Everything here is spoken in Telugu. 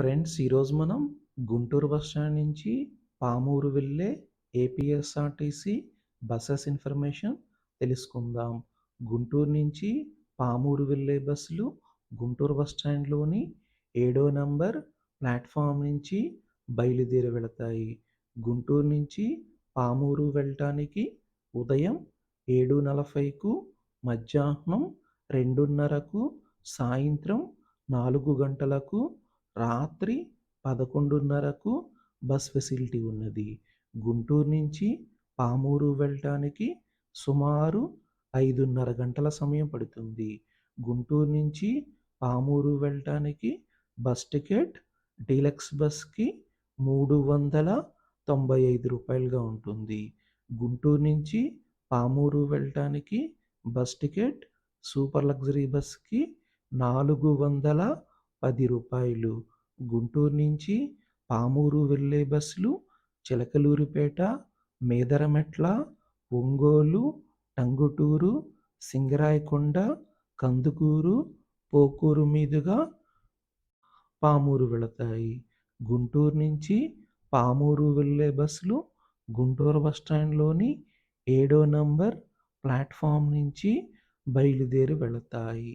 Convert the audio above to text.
ఫ్రెండ్స్ ఈరోజు మనం గుంటూరు బస్ స్టాండ్ నుంచి పామూరు వెళ్ళే ఏపీఎస్ఆర్టీసీ బస్సెస్ ఇన్ఫర్మేషన్ తెలుసుకుందాం. గుంటూరు నుంచి పామూరు వెళ్ళే బస్సులు గుంటూరు బస్ స్టాండ్లోని ఏడో నంబర్ ప్లాట్ఫామ్ నుంచి బయలుదేరి వెళతాయి. గుంటూరు నుంచి పామూరు వెళ్ళటానికి ఉదయం ఏడు నలభైకు మధ్యాహ్నం రెండున్నరకు సాయంత్రం నాలుగు గంటలకు రాత్రి పదకొండున్నరకు బస్ ఫెసిలిటీ ఉన్నది. గుంటూరు నుంచి పామూరు వెళ్ళటానికి సుమారు ఐదున్నర గంటల సమయం పడుతుంది. గుంటూరు నుంచి పామూరు వెళ్ళటానికి బస్ టికెట్ డీలక్స్ బస్కి మూడు వందల తొంభై ఐదు రూపాయలుగా ఉంటుంది. గుంటూరు నుంచి పామూరు వెళ్ళటానికి బస్ టికెట్ సూపర్ లగ్జరీ బస్కి నాలుగు వందల పది రూపాయలు. గుంటూరు నుంచి పామూరు వెళ్ళే బస్సులు చిలకలూరిపేట మేదరమెట్ల ఒంగోలు టంగుటూరు సింగరాయకొండ కందుకూరు పోకూరు మీదుగా పామూరు వెళతాయి. గుంటూరు నుంచి పామూరు వెళ్ళే బస్సులు గుంటూరు బస్ స్టాండ్లోని ఏడో నంబర్ ప్లాట్ఫామ్ నుంచి బయలుదేరి వెళతాయి.